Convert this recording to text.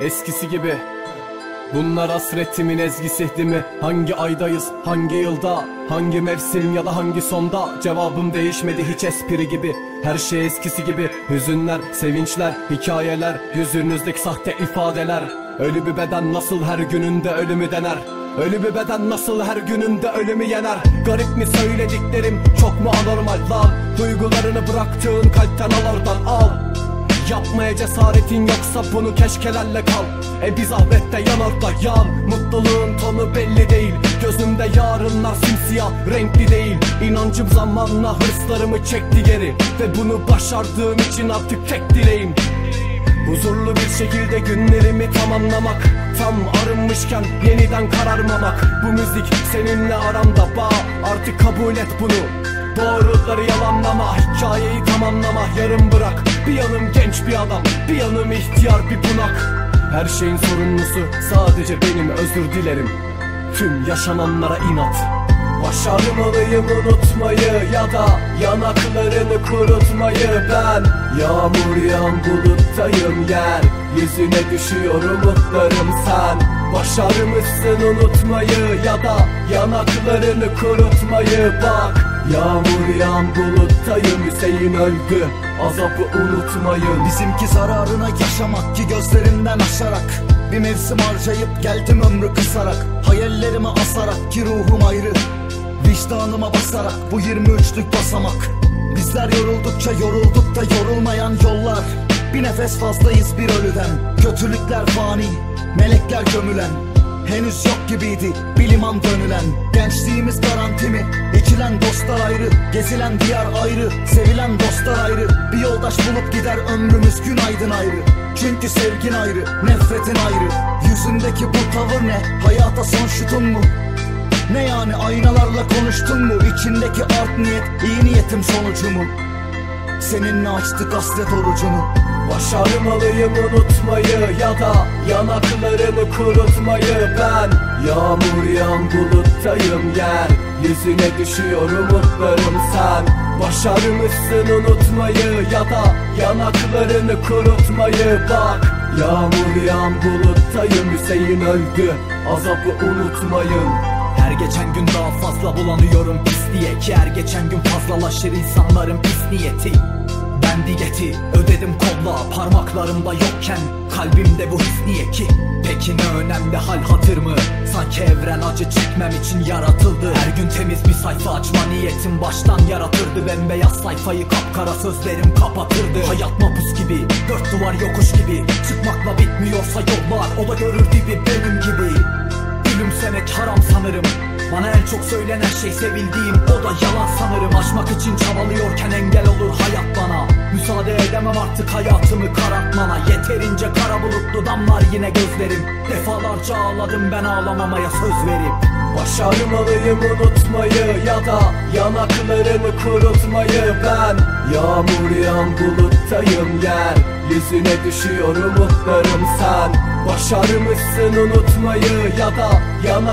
eskisi gibi. Bunlar hasretimin ezgisi değil mi? Hangi aydayız, hangi yılda Hangi mevsim ya da hangi sonda? Cevabım değişmedi hiç espri gibi. Her şey eskisi gibi. Hüzünler, sevinçler, hikayeler Yüzünüzdeki sahte ifadeler. Ölü bir beden nasıl her gününde ölümü dener? Ölü bir beden nasıl her gününde ölümü yener? Garip mi söylediklerim çok mu anormal? Lan Duygularını bıraktığın kalpten al oradan al Yapmaya cesaretin yoksa bunu keşkelerle kal. E biz ahmette yan orta yan. Mutluluğun tonu belli değil. Gözümde yarınlar simsiyah renkli değil. İnancım zamanla hırslarımı çekti geri. Ve bunu başardığım için artık tek dileğim. Huzurlu bir şekilde günlerimi tamamlamak. Tam arınmışken yeniden kararmamak. Bu müzik seninle aramda bağ. Artık kabul et bunu Doğruları yalanlama Hikayeyi tamamlama. Yarım bırak Bir yanım genç bir adam Bir yanım ihtiyar bir bunak. Her şeyin sorumlusu sadece benim özür dilerim. Tüm yaşananlara inat. Başarmalıyım unutmayı ya da yanaklarını kurutmayı ben. Yağmur yağan buluttayım yer Yüzüne düşüyor umutlarım sen. Başarmışsın unutmayı ya da yanaklarını kurutmayı bak Yağmur yağan buluttayım Hüseyin öldü. Azabı unutmayın. Bizimki zararına yaşamak ki gözlerimden aşarak. Bir mevsim harcayıp geldim ömrü kısarak. Hayallerimi asarak ki ruhum ayrı. Vicdanıma basarak bu 23'lük basamak. Bizler yoruldukça yorulduk da yorulmayan yollar. Bir nefes fazlayız bir ölüden. Kötülükler fani, melekler gömülen Henüz yok gibiydi bir liman dönülen Gençliğimiz garanti mi? İkilen dostlar ayrı Gezilen diyar ayrı Sevilen dostlar ayrı Bir yoldaş bulup gider ömrümüz gün aydın ayrı Çünkü sevgin ayrı Nefretin ayrı Yüzündeki bu tavır ne? Hayata son şutun mu? Ne yani aynalarla konuştun mu? İçindeki art niyet iyi niyetim sonucu mu? Seninle açtık hasret orucunu Başarmalıyım unutmayı ya da yanaklarını kurutmayı. Ben Yağmur yağan buluttayım yer Yüzüne düşüyor umutlarım. Sen Başarmışsın unutmayı ya da yanaklarını kurutmayı. Bak Yağmur yağan buluttayım Hüseyin öldü azabı unutmayın. Her geçen gün daha fazla bulanıyorum pis diye Ki her geçen gün fazlalaşır insanların pis niyeti Ben diyeti ödedim kolla. Parmaklarımda yokken Kalbimde bu his niye ki? Peki ne önemli hal hatır mı? Sanki evren acı çekmem için yaratıldı. Her gün temiz bir sayfa açma niyetim baştan yaratırdı. Bembeyaz sayfayı kapkara sözlerim kapatırdı. Hayat mapus gibi dört duvar yokuş gibi. Çıkmakla bitmiyorsa yollar o da görür dibi benim gibi. Gülümsemek haram sanırım Bana en çok söylenen şey sevildiğim o da yalan sanırım. Aşmak için çabalıyorken engel olur hayat bana. Müsaade edemem artık hayatımı karartmana. Yeterince kara bulutlu damlar yine gözlerim. Defalarca ağladım ben ağlamamaya söz verip. Başarmalıyım unutmayı ya da yanaklarını kurutmayı ben. Yağmur yağan buluttayım yer Yüzüne düşüyor umutlarım sen. Başarmışsın unutmayı ya da yanak